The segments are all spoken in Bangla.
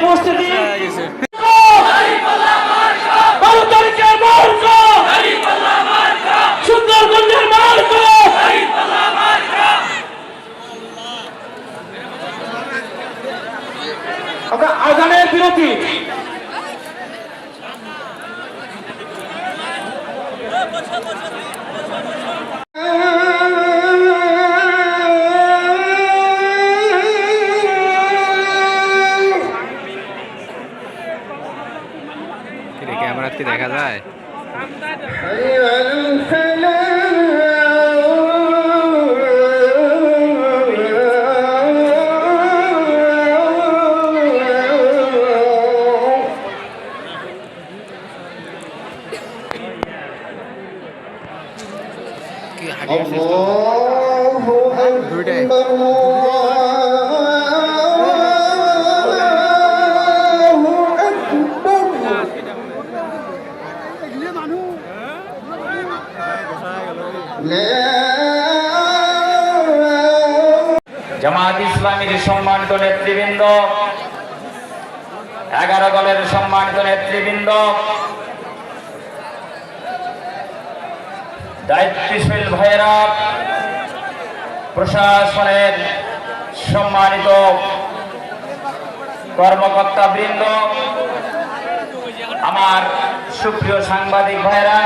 উপস্থিতি। আমরা আজানের বিরতি। ক্যামেরা কি দেখা যায় কি হাঁটি দুইটাই জামাত ইসলামীর সম্মানিত নেতৃবৃন্দ, এগারো দলের সম্মানিত নেতৃবৃন্দ, দায়িত্বশীল ভাইয়েরা, প্রশাসনের সম্মানিত কর্মকর্তা বৃন্দ আমার সুপ্রিয় সাংবাদিক ভাইয়েরা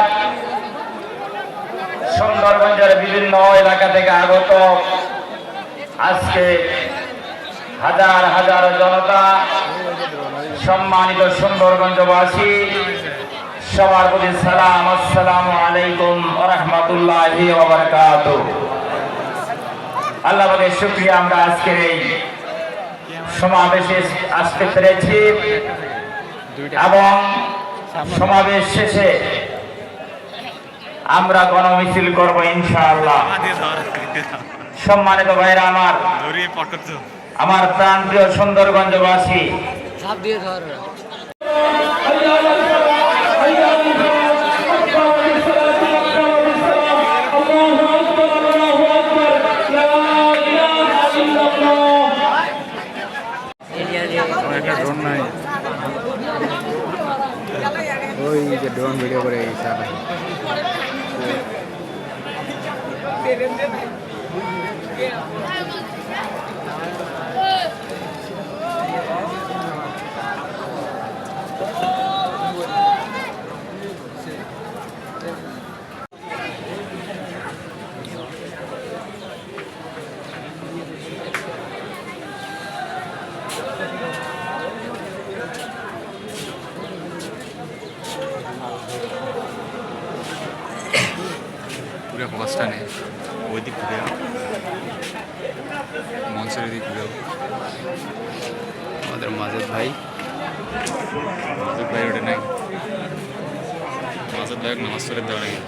সুন্দরগঞ্জের বিভিন্ন এলাকা থেকে আগত। আজকে হাজার হাজার জনতা, সম্মানিত সুন্দরগঞ্জবাসী, সবার প্রতি সালাম, আসসালামু আলাইকুম রহমতুল্লাহি আল্লাহ পাকের শুক্রিয়া আমরা আজকের এই সমাবেশে আসতে পেরেছি এবং সমাবেশ শেষে আমরা গণমিছিল করব ইনশাআল্লাহ। সম্মানিত ভাইরা আমার আমার প্রাণ প্রিয় সুন্দরগঞ্জবাসী। ওই যে ড্রোন ভিডিও করে এই Yeah. ফোকাসটা নেই ওই দিক ঘুরে মঞ্চের দিক ঘুরে আমাদের মাজেদ ভাই। মাজেদ ভাই ওটা নাই। মাজেদ ভাই নামাজ পড়ে দেওয়া নাকি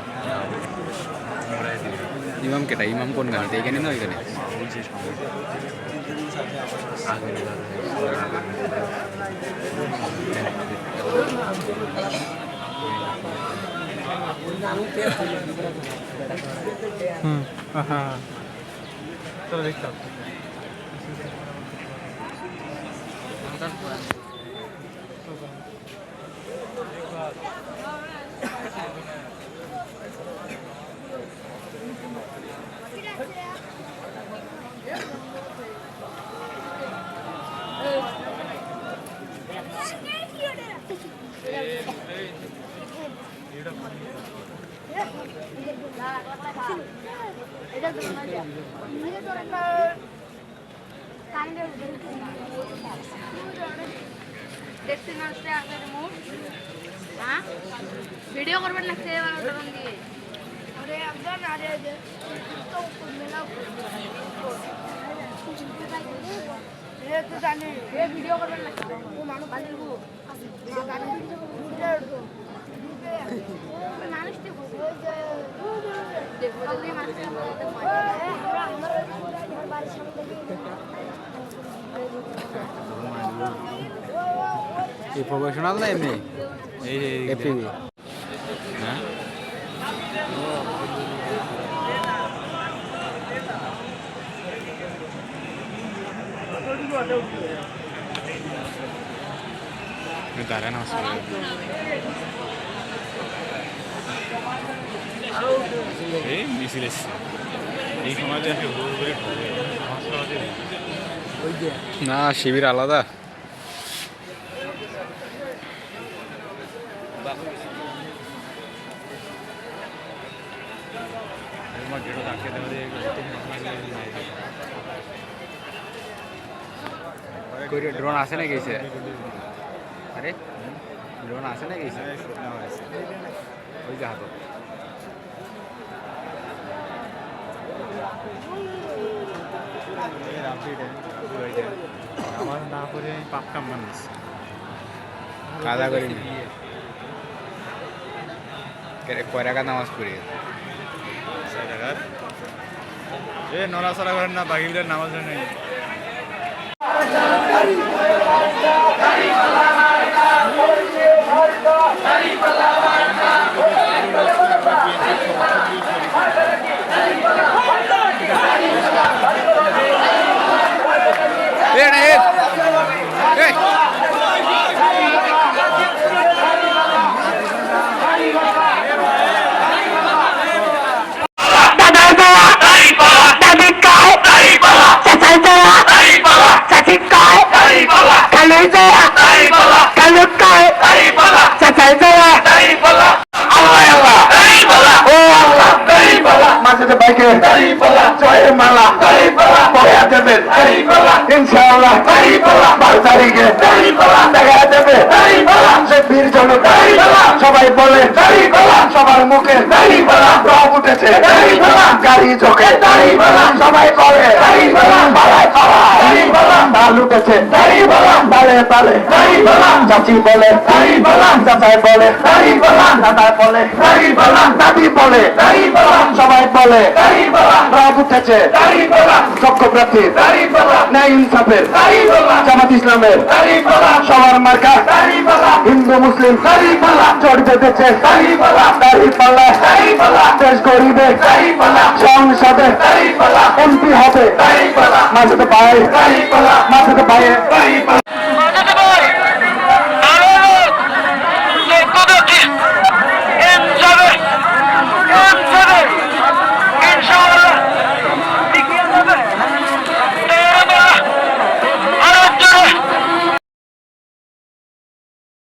ইমাম কেটা? ইমাম কোন গান? এখানে না ওইখানে? আসতে মুখ হ্যাঁ করবেন డెస్టినేషన్ ఆగడము వీడియో కొరబట్ల సేవ్ అని ఉంది అరే అబ్బాయి నాదే వీడియో కొరబట్ల কি প্রফেশনাল না এমনি এই এপিবি হ্যাঁ? Me darán এই মিছিল এসছে। এই না শিবির আলাদা। ড্রোন আছে না গেছে আরে ড্রোন আছে না গেছে ওই যে হাতে আমার না করে আমি পাক্কা মানুষ কাদা করি কয় টাকা নামাজ পড়ি এ নড়াচড়া করেন না বাকিদের নামাজ নেই মাঝে জয়ের মালা পয়া দেবেন ইনশাআল্লাহ বারো তারিখে দেখা যাবে। সে বীর জনক সবাই বলে সবার মুখে রব উঠেছে। গাড়ি চোখে সবাই করে পাড়ায় পাড়ায় উঠেছে। বালে বালে চাচি বলে চাচাই বলে দাদাই বলে দাদি বলে সবাই বলে রব উঠেছে চক্র প্রার্থী ন্যায় ইনসাফের জামাত ইসলামের সবার মার্কা হিন্দু মুসলিম চড় বেঁধেছে দেশ গরিবে সংসদে এমপি হবে মাঝে পায়ে মাঝে পায়ে